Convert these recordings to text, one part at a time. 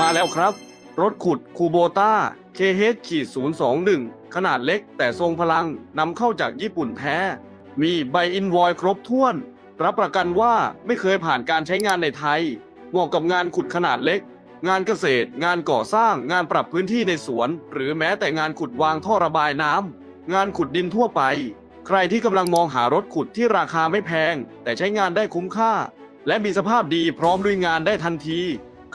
มาแล้วครับ รถขุดคูโบต้า KH-021 ขนาดเล็กแต่ทรงพลังนำเข้าจากญี่ปุ่นแท้ มีใบอินวอยครบถ้วน รับประกันว่าไม่เคยผ่านการใช้งานในไทย เหมาะกับงานขุดขนาดเล็ก งานเกษตร งานก่อสร้าง งานปรับพื้นที่ในสวน หรือแม้แต่งานขุดวางท่อระบายน้ำ งานขุดดินทั่วไป ใครที่กำลังมองหารถขุดที่ราคาไม่แพง แต่ใช้งานได้คุ้มค่า และมีสภาพดีพร้อมลุยงานได้ทันที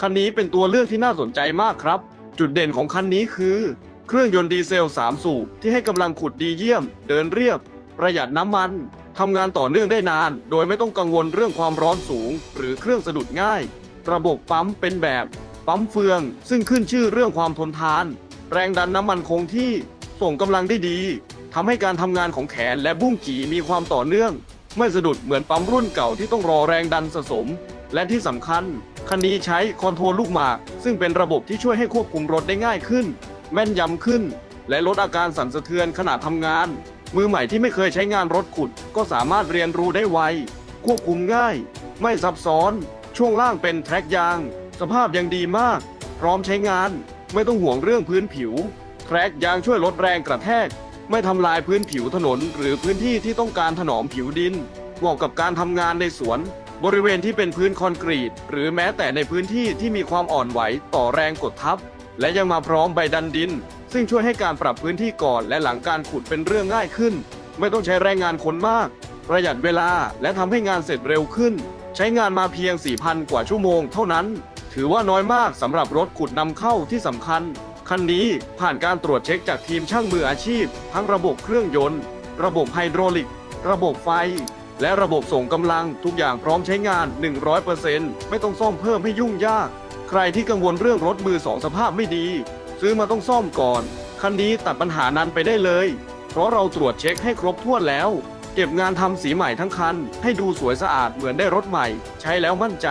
คันนี้เป็นตัวเลือกที่น่าสนใจมากครับ จุดเด่นของคันนี้คือ เครื่องยนต์ดีเซล 3 สูบที่ให้กำลังขุดดีเยี่ยม เดินเรียบ ประหยัดน้ำมันทำงานต่อเนื่องได้นาน โดยไม่ต้องกังวลเรื่องความร้อนสูง หรือเครื่องสะดุดง่าย ระบบปั๊มเป็นแบบ ปั๊มเฟือง ซึ่งขึ้นชื่อเรื่องความทนทาน แรงดันน้ำมันคงที่ ส่งกำลังได้ดีทำให้การทำงานของแขนและบุ้งกี่มีความต่อเนื่อง ไม่สะดุดเหมือนปั๊มรุ่นเก่าที่ต้องรอแรงดันสะสม และที่สำคัญ คันนี้ใช้คอนโทรลลูกหมาก ซึ่งเป็นระบบที่ช่วยให้ควบคุมรถได้ง่ายขึ้น แม่นยำขึ้น และลดอาการสั่นสะเทือนขณะทำงาน มือใหม่ที่ไม่เคยใช้งานรถขุด ก็สามารถเรียนรู้ได้ไว ควบคุมง่าย ไม่ซับซ้อน ช่วงล่างเป็นแทร็กยาง สภาพยังดีมาก พร้อมใช้งาน ไม่ต้องห่วงเรื่องพื้นผิว แทร็กยางช่วยลดแรงกระแทก ไม่ทำลายพื้นผิวถนน หรือพื้นที่ที่ต้องการถนอมผิวดินเหมาะกับการทำงานในสวน บริเวณที่เป็นพื้นคอนกรีต หรือแม้แต่ในพื้นที่ที่มีความอ่อนไหวต่อแรงกดทับ และยังมาพร้อมใบดันดิน ซึ่งช่วยให้การปรับพื้นที่ก่อนและหลังการขุดเป็นเรื่องง่ายขึ้น ไม่ต้องใช้แรงงานคนมาก ประหยัดเวลาและทำให้งานเสร็จเร็วขึ้น ใช้งานมาเพียง 4,000 กว่าชั่วโมงเท่านั้น ถือว่าน้อยมากสำหรับรถขุดนำเข้าที่สำคัญ คันนี้ผ่านการตรวจเช็คจากทีมช่างมืออาชีพ ทั้งระบบเครื่องยนต์ ระบบไฮดรอลิก ระบบไฟ และระบบส่งกำลังทุกอย่างพร้อมใช้งาน 100%ไม่ต้องซ่อมเพิ่มให้ยุ่งยาก ใครที่กังวลเรื่องรถมือสองสภาพไม่ดี ซื้อมาต้องซ่อมก่อน คันนี้ตัดปัญหานั้นไปได้เลย เพราะเราตรวจเช็คให้ครบถ้วนแล้ว เก็บงานทำสีใหม่ทั้งคัน ให้ดูสวยสะอาดเหมือนได้รถใหม่ ใช้แล้วมั่นใจ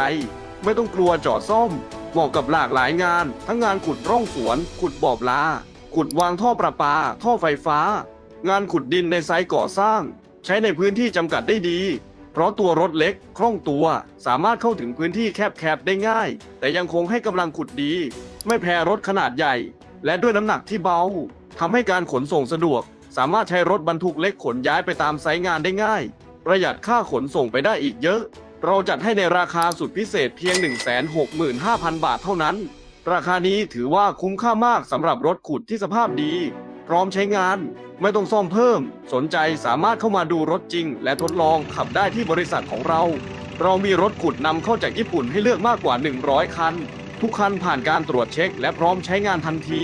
ไม่ต้องกลัวจอดซ่อมเหมาะกับหลากหลายงาน ทั้งงานขุดร่องสวน ขุดบ่อบลาขุดวางท่อประปา ท่อไฟฟ้า งานขุดดินในไซต์ก่อสร้าง ใช้ในพื้นที่จำกัดได้ดี เพราะตัวรถเล็กคล่องตัว สามารถเข้าถึงพื้นที่แคบๆได้ง่าย แต่ยังคงให้กำลังขุดดี ไม่แพ้รถขนาดใหญ่ และด้วยน้ำหนักที่เบาทำให้การขนส่งสะดวก สามารถใช้รถบรรทุกเล็กขนย้ายไปตามไซต์งานได้ง่าย ประหยัดค่าขนส่งไปได้อีกเยอะ เราจัดให้ในราคาสุดพิเศษเพียง 165,000 บาทเท่านั้น ราคานี้ถือว่าคุ้มค่ามากสำหรับรถขุดที่สภาพดี พร้อมใช้งาน ไม่ต้องซ่อมเพิ่ม สนใจสามารถเข้ามาดูรถจริง และทดลองขับได้ที่บริษัทของเรา เรามีรถขุดนำเข้าจากญี่ปุ่นให้เลือกมากกว่า 100 คัน ทุกคันผ่านการตรวจเช็ค และพร้อมใช้งานทันที